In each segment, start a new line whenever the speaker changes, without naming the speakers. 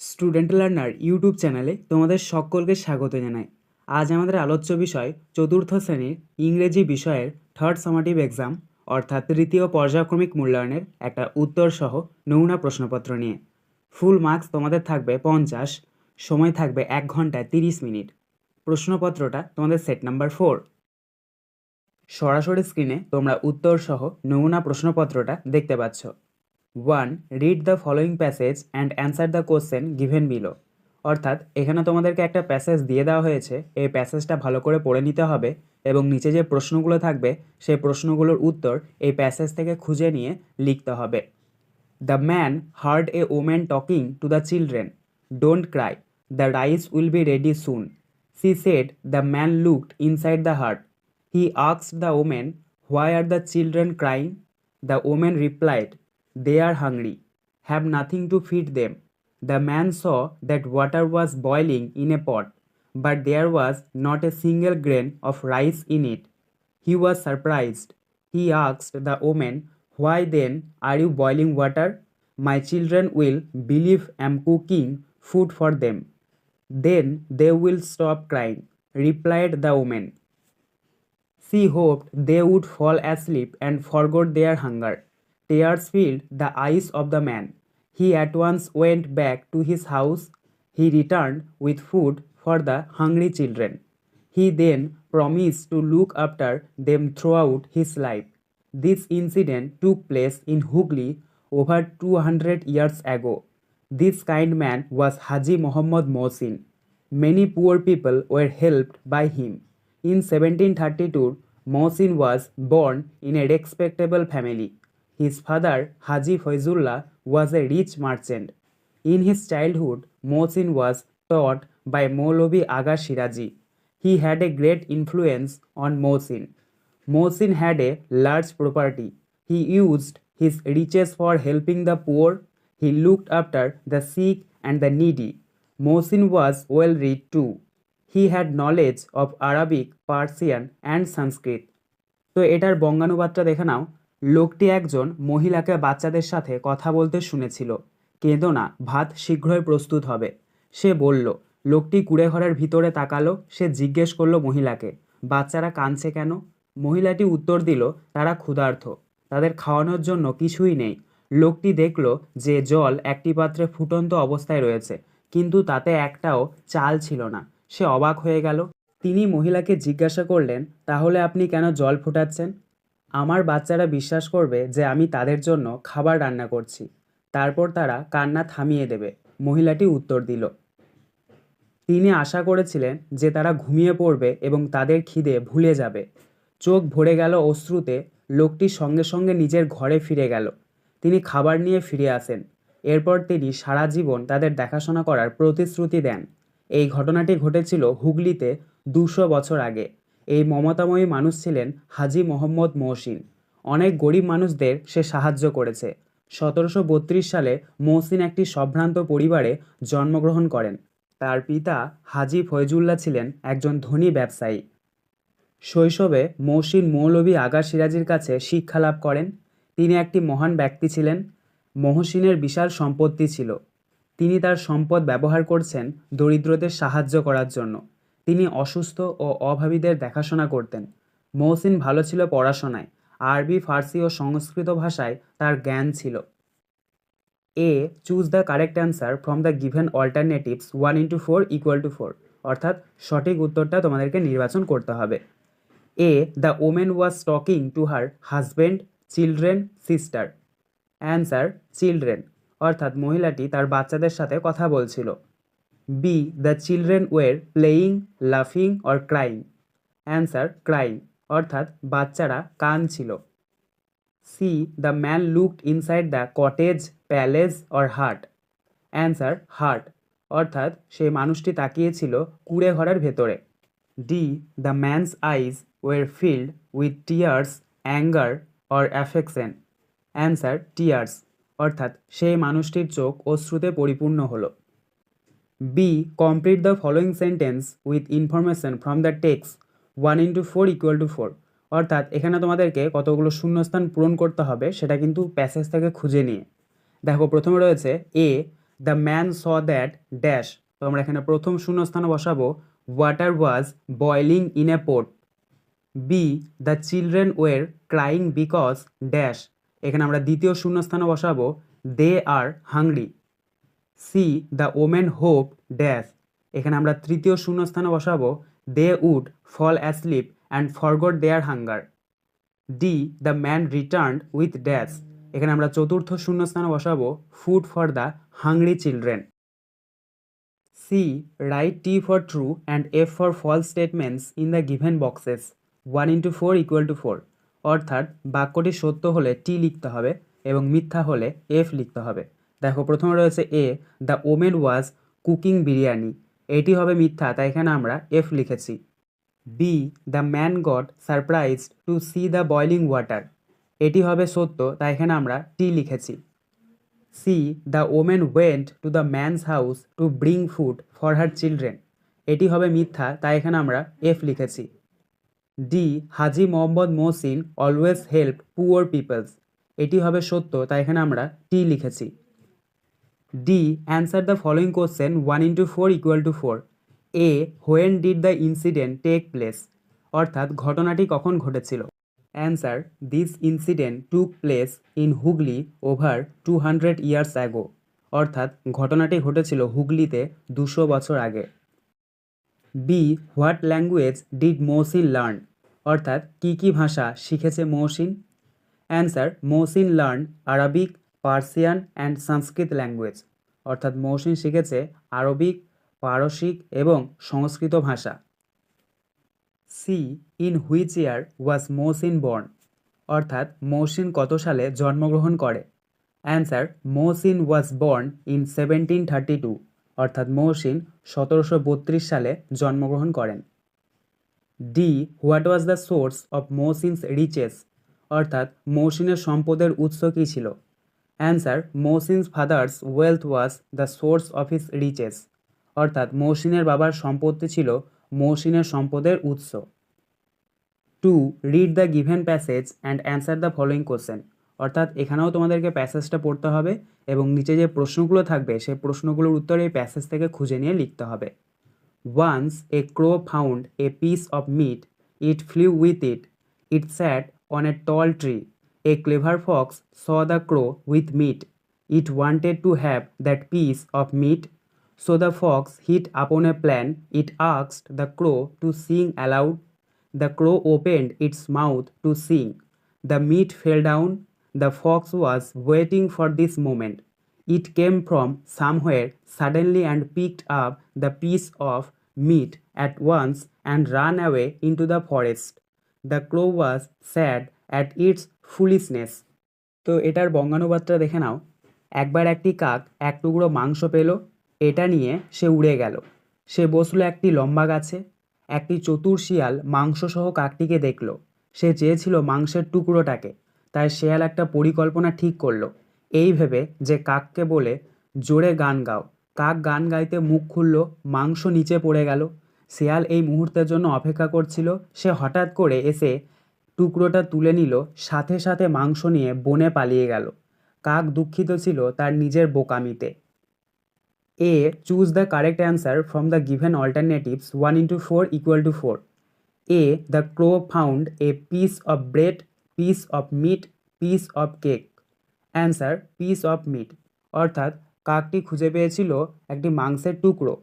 Student learner YouTube চ্যানেলে তোমাদের সকলকে স্বাগত জানাই। আজ আমাদের আলোচ্য বিষয় চতুর্থ শ্রেণির ইংরেজি বিষয়ের থার্ড সামাটিভ এক্সাম অর্থাৎ তৃতীয় পর্যায়ক্রমিক মূল্যায়নের একটা উত্তর সহ নমুনা প্রশ্নপত্র নিয়ে। ফুল মার্কস তোমাদের থাকবে পঞ্চাশ, সময় থাকবে এক ঘন্টায় তিরিশ মিনিট। প্রশ্নপত্রটা তোমাদের সেট নাম্বার ফোর সরাসরি স্ক্রিনে তোমরা উত্তর সহ নমুনা প্রশ্নপত্রটা দেখতে পাচ্ছ। One read the following passage and answer the question given below অর্থাৎ, এখানে তোমাদেরকে একটা প্যাসেজ দিয়ে দেওয়া হয়েছে, এই প্যাসেজটা ভালো করে পড়ে নিতে হবে এবং নিচে যে প্রশ্নগুলো থাকবে, সেই প্রশ্নগুলোর উত্তর এই প্যাসেজ থেকে খুঁজে নিয়ে লিখতে হবে। The man heard a woman talking to the children don't cry the rice will be ready soon she said the man looked inside the hut he আক্সড the women why are the children crying the women replied they are hungry, have nothing to feed them. The man saw that water was boiling in a pot, but there was not a single grain of rice in it. He was surprised. He asked the woman, Why then are you boiling water? My children will believe I'm cooking food for them. Then they will stop crying, replied the woman. She hoped they would fall asleep and forgot their hunger. Tears filled the eyes of the man. He at once went back to his house. He returned with food for the hungry children. He then promised to look after them throughout his life. This incident took place in Hooghly over 200 years ago. This kind man was Haji Muhammad Mohsin. Many poor people were helped by him. In 1732, Mohsin was born in a respectable family. His father, Haji Faizullah, was a rich merchant. In his childhood, Mohsin was taught by Maulvi Aga Shirazi. He had a great influence on Mohsin. Mohsin had a large property. He used his riches for helping the poor. He looked after the sick and the needy. Mohsin was well read too. He had knowledge of Arabic, Persian and Sanskrit. তো এটার বঙ্গানুবাদটা দেখে নাও লোকটি একজন মহিলাকে বাচ্চাদের সাথে কথা বলতে শুনেছিল। কেঁদো না, ভাত শীঘ্রই প্রস্তুত হবে। সে বলল। লোকটি কুড়েঘরের ভিতরে তাকালো। সে জিজ্ঞেস করল মহিলাকে, বাচ্চারা কাঁদছে কেন? মহিলাটি উত্তর দিল, তারা ক্ষুধার্ত। তাদের খাওয়ানোর জন্য কিছুই নেই। লোকটি দেখল যে জল একটি পাত্রে ফুটন্ত অবস্থায় রয়েছে, কিন্তু তাতে একটাও চাল ছিল না। সে অবাক হয়ে গেল। তিনি মহিলাকে জিজ্ঞাসা করলেন, তাহলে আপনি কেন জল ফোটাচ্ছেন? আমার বাচ্চারা বিশ্বাস করবে যে আমি তাদের জন্য খাবার রান্না করছি। তারপর তারা কান্না থামিয়ে দেবে, মহিলাটি উত্তর দিল। তিনি আশা করেছিলেন যে তারা ঘুমিয়ে পড়বে এবং তাদের খিদে ভুলে যাবে। চোখ ভরে গেল অশ্রুতে, লোকটি সঙ্গে সঙ্গে নিজের ঘরে ফিরে গেল। তিনি খাবার নিয়ে ফিরে আসেন। এরপর তিনি সারা জীবন তাদের দেখাশোনা করার প্রতিশ্রুতি দেন। এই ঘটনাটি ঘটেছিল হুগলিতে দুশো বছর আগে। এই মমতাময়ী মানুষ ছিলেন হাজি মোহাম্মদ মহসিন। অনেক গরিব মানুষদের সে সাহায্য করেছে। সতেরোশো বত্রিশ সালে মহসিন একটি সম্ভ্রান্ত পরিবারে জন্মগ্রহণ করেন। তার পিতা হাজি ফয়জুল্লাহ ছিলেন একজন ধনী ব্যবসায়ী। শৈশবে মহসিন মৌলভী আগা সিরাজির কাছে শিক্ষা লাভ করেন। তিনি একটি মহান ব্যক্তি ছিলেন। মহসিনের বিশাল সম্পত্তি ছিল। তিনি তার সম্পদ ব্যবহার করছেন দরিদ্রদের সাহায্য করার জন্য। তিনি অসুস্থ ও অভাবীদের দেখাশোনা করতেন। মহসিন ভালো ছিল পড়াশোনায়। আরবি, ফার্সি ও সংস্কৃত ভাষায় তার জ্ঞান ছিল। A choose the correct answer from the given alternatives one into four equal to four. অর্থাৎ সঠিক উত্তরটা তোমাদেরকে নির্বাচন করতে হবে। A, the women was talking to her husband children, sister. Answer, children. অর্থাৎ মহিলাটি তার বাচ্চাদের সাথে কথা বলছিল। B the children were playing লাফিং অর ক্রাইং অ্যান্সার ক্রাইং অর্থাৎ বাচ্চারা কাঁদছিল। C the man looked inside the cottage palace or hut answer hut অর্থাৎ সেই মানুষটি তাকিয়েছিল কুড়ে ঘরের ভেতরে। D the man's eyes were filled with tears anger or affection answer tears অর্থাৎ সেই মানুষটির চোখ অশ্রুতে পরিপূর্ণ হলো। B complete the following sentence with information from the text one into four equal to four অর্থাৎ এখানে তোমাদেরকে কতগুলো শূন্যস্থান পূরণ করতে হবে সেটা কিন্তু প্যাসেজ থেকে খুঁজে নিয়ে। দেখো, প্রথমে রয়েছে A the man saw that dash তো আমরা এখানে প্রথম শূন্যস্থানে বসাবো water was boiling in a pot B the children were crying because dash এখানে আমরা দ্বিতীয় শূন্যস্থানে বসাবো they are hungry C the women hope dash এখানে আমরা তৃতীয় শূন্যস্থানে বসাবো they would fall asleep and forgot their hunger D the man return with dash এখানে আমরা চতুর্থ শূন্যস্থানে বসাবো food for the hungry children C write T for true and F for false statements in the given boxes one into four equal to four অর্থাৎ বাক্যটি সত্য হলে টি লিখতে হবে এবং মিথ্যা হলে এফ লিখতে হবে। দেখো, প্রথমে রয়েছে A the women was cooking biryani. এটি হবে মিথ্যা, তাই এখানে আমরা এফ লিখেছি। B the man got surprise to see the boiling water এটি হবে সত্য, তাই এখানে আমরা টি লিখেছি। C the women went to the man's house to bring food for her children এটি হবে মিথ্যা, তাই এখানে আমরা এফ লিখেছি। D Haji Mohammad Mohsin always help poor peoples এটি হবে সত্য, তাই এখানে আমরা টি লিখেছি। D answer the following question one into four equal to four A when did the incident take place অর্থাৎ ঘটনাটি কখন ঘটেছিল? Answer this incident took place in Hooghly over two hundred years ago অর্থাৎ ঘটনাটি ঘটেছিল হুগলিতে দুশো বছর আগে। B what language did Mohsin learn অর্থাৎ কী কী ভাষা শিখেছে Mohsin answer Mohsin learn Arabic Persian and Sanskrit language, অর্থাৎ মৌসিন শিখেছে আরবিক, পারসিক এবং সংস্কৃত ভাষা। C in which year was Mohsin born অর্থাৎ মৌসিন কত সালে জন্মগ্রহণ করে? Answer Mohsin was born in seventeen thirty two অর্থাৎ মৌসিন সতেরোশো বত্রিশ সালে জন্মগ্রহণ করেন। D what was the source of Mohsin's riches অর্থাৎ মৌসিনের সম্পদের উৎস কী ছিল? Answer Mohsin's father's wealth was the source of his riches অর্থাৎ মৌসিনের বাবার সম্পত্তি ছিল মৌসিনের সম্পদের উৎস। Two read the given passage and answer the following question অর্থাৎ এখানেও তোমাদেরকে প্যাসেজটা পড়তে হবে এবং নিচে যে প্রশ্নগুলো থাকবে, সেই প্রশ্নগুলোর উত্তর এই প্যাসেজ থেকে খুঁজে নিয়ে লিখতে হবে। Once a crow found a piece of meat it flew with it it sat on a tall tree A clever fox saw the crow with meat. It wanted to have that piece of meat. So the fox hit upon a plan. It asked the crow to sing aloud. The crow opened its mouth to sing. The meat fell down. The fox was waiting for this moment. It came from somewhere suddenly and picked up the piece of meat at once and ran away into the forest. The crow was sad at its foolishness. তো এটার বঙ্গানুবাদটা দেখে নাও। একবার একটি কাক এক টুকরো মাংস পেল, এটা নিয়ে সে উড়ে গেল। সে বসল একটি লম্বা গাছে, একটি চতুর শিয়াল মাংসসহ কাকটিকে দেখল। সে চেয়েছিল মাংসের টুকরোটাকে, তাই শিয়াল একটা পরিকল্পনা ঠিক করল। এই ভেবে যে কাককে বলে, জোরে গান গাও। কাক গান গাইতে মুখ খুলল, মাংস নিচে পড়ে গেল। শিয়াল এই মুহূর্তের জন্য অপেক্ষা করছিল। সে হঠাৎ করে এসে টুকরোটা তুলে নিল, সাথে সাথে মাংস নিয়ে বনে পালিয়ে গেল। কাক দুঃখিত ছিল তার নিজের বোকামিতে। A choose the correct answer from the given alternatives one into four equal to four. A the crow found a piece of bread, piece of meat, piece of cake. Answer, piece of meat. অর্থাৎ কাকটি খুঁজে পেয়েছিল একটি মাংসের টুকরো।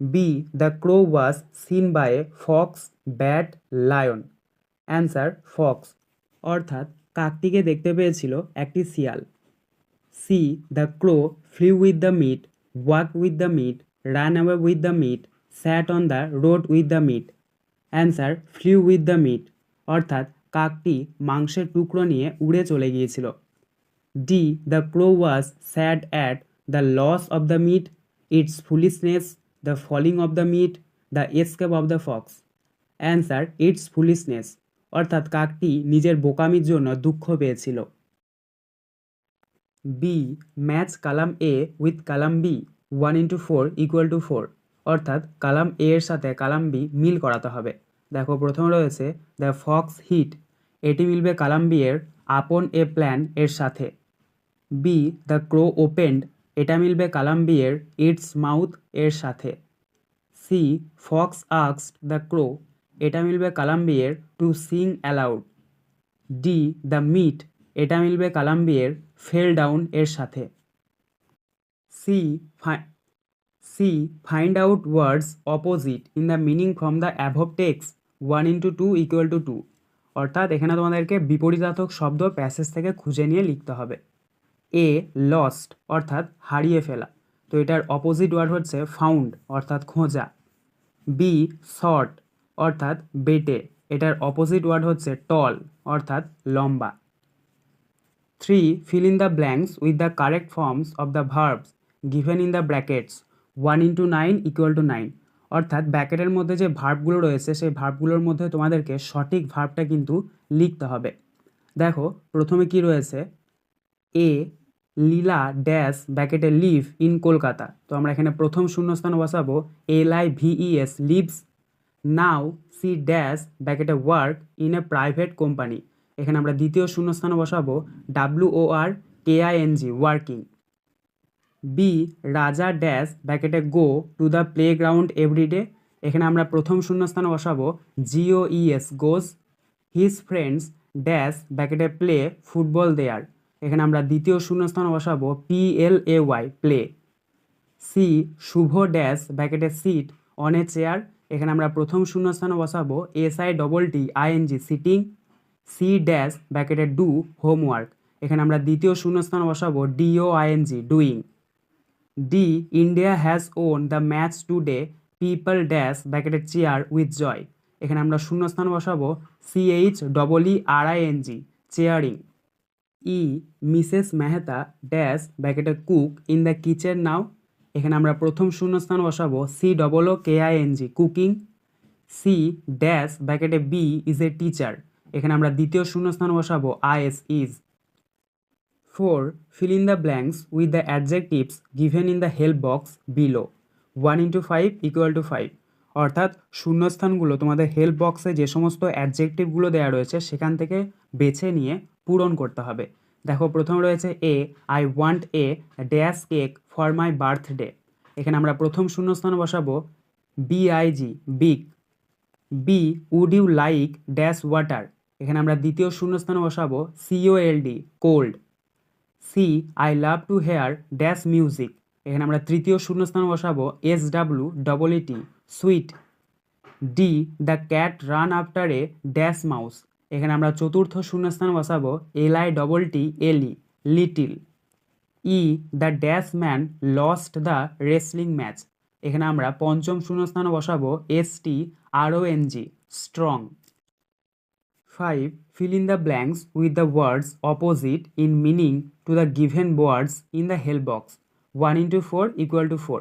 B the crow was seen by a fox, bat, lion. Answer fox, অর্থাৎ কাকটিকে দেখতে পেয়েছিল একটি শিয়াল। C the crow flew with the meat walk with the meat run away with the meat sat on the road with the meat answer flew with the meat অর্থাৎ কাকটি মাংসের টুকরো নিয়ে উড়ে চলে গিয়েছিল। D the crow was sad at the loss of the meat its foolishness the falling of the meat the escape of the fox answer its foolishness অর্থাৎ কাকটি নিজের বোকামির জন্য দুঃখ পেয়েছিল। B match column A with column B one into four equal to four অর্থাৎ column এ এর সাথে কালাম বি মিল করাতে হবে। দেখো, প্রথমে রয়েছে দ্য ফক্স হিট এটি মিলবে কালাম বি এর আপন এ প্ল্যান এর সাথে। বি দ্য ক্রো ওপেন্ড এটা মিলবে কালাম্বিয়ের ইটস মাউথ এর সাথে। সি ফক্স আক্সড দ্য ক্রো এটা মিলবে কালাম্বিয়ের to sing aloud D, the meat এটা মিলবে কালাম্বিয়ের ফেল ডাউন এর সাথে। C C, find out words opposite in the meaning from the above text one into two equal to two. অর্থাৎ এখানে তোমাদেরকে বিপরীতার্থক শব্দ প্যাসেজ থেকে খুঁজে নিয়ে লিখতে হবে। এ, লস্ট অর্থাৎ হারিয়ে ফেলা। তো এটার অপোজিট ওয়ার্ড হচ্ছে ফাউন্ড অর্থাৎ খোঁজা বি শর্ট অর্থাৎ বেটে। এটার অপোজিট ওয়ার্ড হচ্ছে টল অর্থাৎ লম্বা। Three fill in the blanks with the correct forms of the verbs given in the brackets one into nine equal to nine অর্থাৎ ব্র্যাকেটের মধ্যে যে ভার্বগুলো রয়েছে, সেই ভার্বগুলোর মধ্যে তোমাদেরকে সঠিক ভার্বটা কিন্তু লিখতে হবে। দেখো, প্রথমে কি রয়েছে? এ লীলা ড্যাশ ব্যাকেটে লিভ ইন কলকাতা তো আমরা এখানে প্রথম শূন্যস্থান বসাবো। L I V E S lives now she dash ব্যাকেটে work in a private company. এখানে আমরা দ্বিতীয় শূন্যস্থানে বসাবো W O R K I N G, working. B Raja dash ব্যাকেটে go to the playground everyday এখানে আমরা প্রথম শূন্যস্থানে বসাবো G O E S goes. His friends dash ব্যাকেটে play football there. এখানে আমরা দ্বিতীয় শূন্যস্থানে বসাবো P L A Y, play. C Shubho dash ব্যাকেটে sit on a chair. এখানে আমরা প্রথম শূন্যস্থানে বসাবো S I double T I N G sitting she dash ব্যাকেটে do homework এখানে আমরা দ্বিতীয় শূন্যস্থানে বসাবো D O I N G doing D India has won the match today people dash ব্যাকেটে cheer with joy এখানে আমরা শূন্যস্থান বসাবো C H double E R I N G cheering E Mrs Mehta dash ব্যাকেটে cook in the kitchen now এখানে আমরা প্রথম শূন্যস্থান বসাবো C double O K I N G cooking she dash ব্যাকেটে be is a teacher এখানে আমরা দ্বিতীয় শূন্যস্থান বসাবো I S is four fill in the blanks with the adjectives given in the help box below. One into five equal to five অর্থাৎ শূন্যস্থানগুলো তোমাদের help বক্সে যে সমস্ত অ্যাডজেক্টিভগুলো দেওয়া রয়েছে সেখান থেকে বেছে নিয়ে পূরণ করতে হবে। দেখো প্রথম রয়েছে A I want a dash cake for my birthday এখানে আমরা প্রথম শূন্যস্থান বসাবো। B I G big B would you like dash water এখানে আমরা দ্বিতীয় শূন্যস্থানে বসাবো। C O L D cold C I love to hear dash music এখানে আমরা তৃতীয় শূন্যস্থান বসাবো। S W double E T sweet D the cat ran after a dash mouse এখানে আমরা চতুর্থ শূন্যস্থান বসাবো এল I double T L E little E the dash man lost the wrestling match এখানে আমরা পঞ্চম শূন্যস্থানে বসাবো S T R O N G strong five fill in the blanks with the words opposite in meaning to the given words in the help box one into four equal to four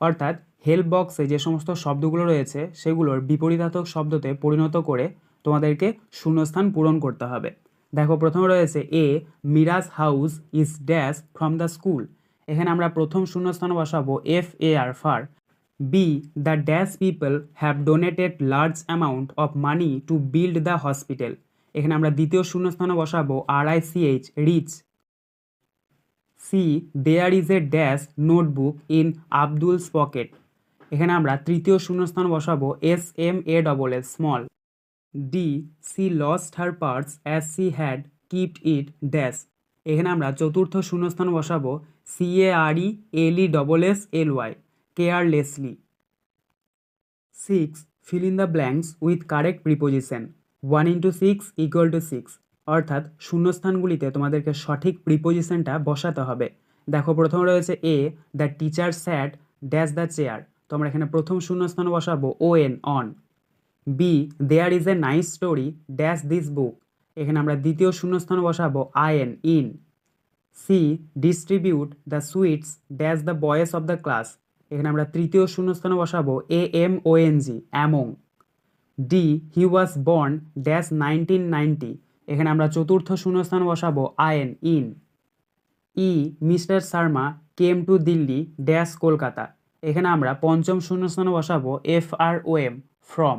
অর্থাৎ help বক্সে যে সমস্ত শব্দগুলো রয়েছে, সেগুলোর বিপরীতার্থক শব্দতে পরিণত করে তোমাদেরকে শূন্যস্থান পূরণ করতে হবে। দেখো, প্রথমে রয়েছে A Miraj house is dash from the school এখানে আমরা প্রথম শূন্যস্থান বসাবো F A R far B the dash people have donated large amount of money to build the hospital এখানে আমরা দ্বিতীয় শূন্যস্থানে বসাবো R I C H rich C there is a dash notebook in Abdul's pocket এখানে আমরা তৃতীয় শূন্যস্থান বসাবো S M A double S small D she lost her purse as she had kept it dash এখানে আমরা চতুর্থ শূন্যস্থান বসাবো C A R E L E double S L Y carelessly six fill in the blanks with correct preposition one into six equal to six অর্থাৎ শূন্যস্থানগুলিতে তোমাদেরকে সঠিক প্রিপোজিশনটা বসাতে হবে। দেখো, প্রথম রয়েছে A the teacher sat dash the chair তোমরা এখানে প্রথম শূন্যস্থান বসাবো O N on B there is a nice story dash this book এখানে আমরা দ্বিতীয় শূন্যস্থান বসাবো I N in. C distribute the sweets dash the boys of the class এখানে আমরা তৃতীয় শূন্যস্থানে বসাবো A M O N G among D he was born dash nineteen ninety এখানে আমরা চতুর্থ শূন্যস্থান বসাবো, I N, in. E Mr Sharma came to Delhi dash Kolkata. এখানে আমরা পঞ্চম শূন্যস্থানে বসাবো F R O M from